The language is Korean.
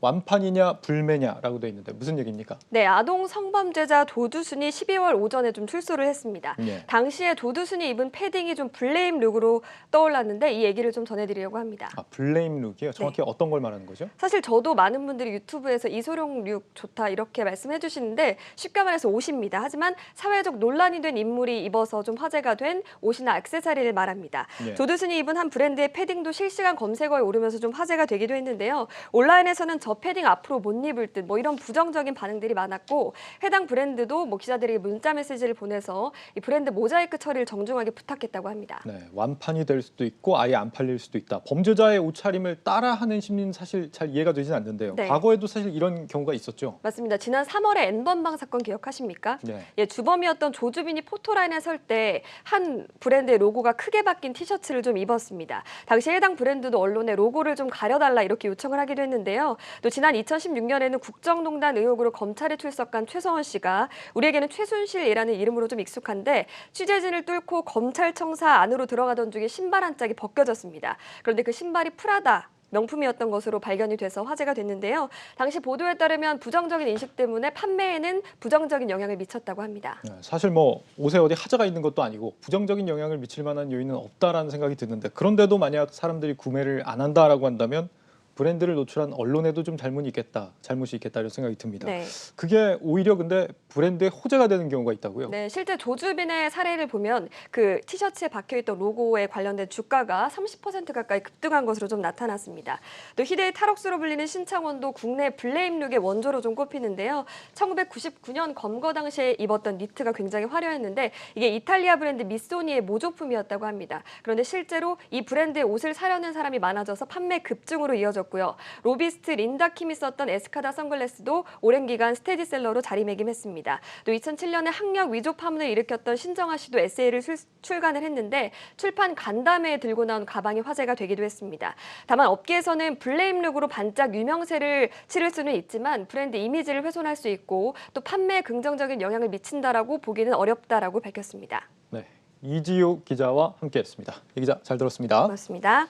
완판이냐 불매냐라고 돼 있는데 무슨 얘기입니까? 네, 아동 성범죄자 도두순이 12월 오전에 좀 출소를 했습니다. 예. 당시에 도두순이 입은 패딩이 좀 블레임 룩으로 떠올랐는데 이 얘기를 좀 전해드리려고 합니다. 아 블레임 룩이요. 정확히 어떤 걸 말하는 거죠? 사실 저도 많은 분들이 유튜브에서 이소룡 룩 좋다 이렇게 말씀해 주시는데 쉽게 말해서 옷입니다. 하지만 사회적 논란이 된 인물이 입어서 좀 화제가 된 옷이나 액세서리를 말합니다. 예. 조두순이 입은 한 브랜드의 패딩도 실시간 검색어에 오르면서 좀 화제가 되기도 했는데요. 온라인에서는 저 패딩 앞으로 못 입을 듯 뭐 이런 부정적인 반응들이 많았고 해당 브랜드도 뭐 기자들에게 문자 메시지를 보내서 이 브랜드 모자이크 처리를 정중하게 부탁했다고 합니다. 네, 완판이 될 수도 있고 아예 안 팔릴 수도 있다. 범죄자의 옷차림을 따라하는 심리는 사실 잘 이해가 되진 않는데요. 네. 과거에도 사실 이런 경우가 있었죠. 맞습니다. 지난 3월에 N번방 사건 기억하십니까? 네. 예, 주범이었던 조주빈이 포토라인에 설 때 한 브랜드의 로고가 크게 바뀐 티셔츠를 좀 입었습니다. 당시 해당 브랜드도 언론에 로고를 좀 가려달라 이렇게 요청을 하기도 했는데요. 또 지난 2016년에는 국정농단 의혹으로 검찰에 출석한 최서원 씨가 우리에게는 최순실이라는 이름으로 좀 익숙한데 취재진을 뚫고 검찰청사 안으로 들어가던 중에 신발 한 짝이 벗겨졌습니다. 그런데 그 신발이 프라다 명품이었던 것으로 발견이 돼서 화제가 됐는데요. 당시 보도에 따르면 부정적인 인식 때문에 판매에는 부정적인 영향을 미쳤다고 합니다. 네, 사실 뭐 옷에 어디 하자가 있는 것도 아니고 부정적인 영향을 미칠 만한 요인은 없다라는 생각이 드는데 그런데도 만약 사람들이 구매를 안 한다라고 한다면 브랜드를 노출한 언론에도 좀 잘못이 있겠다, 잘못이 있겠다 이런 생각이 듭니다. 네. 그게 오히려 근데 브랜드의 호재가 되는 경우가 있다고요. 네, 실제 조주빈의 사례를 보면 그 티셔츠에 박혀있던 로고에 관련된 주가가 30% 가까이 급등한 것으로 좀 나타났습니다. 또 희대의 탈옥수로 불리는 신창원도 국내 블레임 룩의 원조로 좀 꼽히는데요. 1999년 검거 당시에 입었던 니트가 굉장히 화려했는데 이게 이탈리아 브랜드 미소니의 모조품이었다고 합니다. 그런데 실제로 이 브랜드의 옷을 사려는 사람이 많아져서 판매 급증으로 이어졌 고요. 로비스트 린다 킴이 썼던 에스카다 선글라스도 오랜 기간 스테디셀러로 자리매김했습니다. 또 2007년에 학력 위조 파문을 일으켰던 신정아 씨도 에세이를 출, 출간을 했는데 출판 간담회에 들고 나온 가방이 화제가 되기도 했습니다. 다만 업계에서는 블레임 룩으로 반짝 유명세를 치를 수는 있지만 브랜드 이미지를 훼손할 수 있고 또 판매에 긍정적인 영향을 미친다라고 보기는 어렵다라고 밝혔습니다. 네, 이지호 기자와 함께했습니다. 이 기자 잘 들었습니다. 고맙습니다.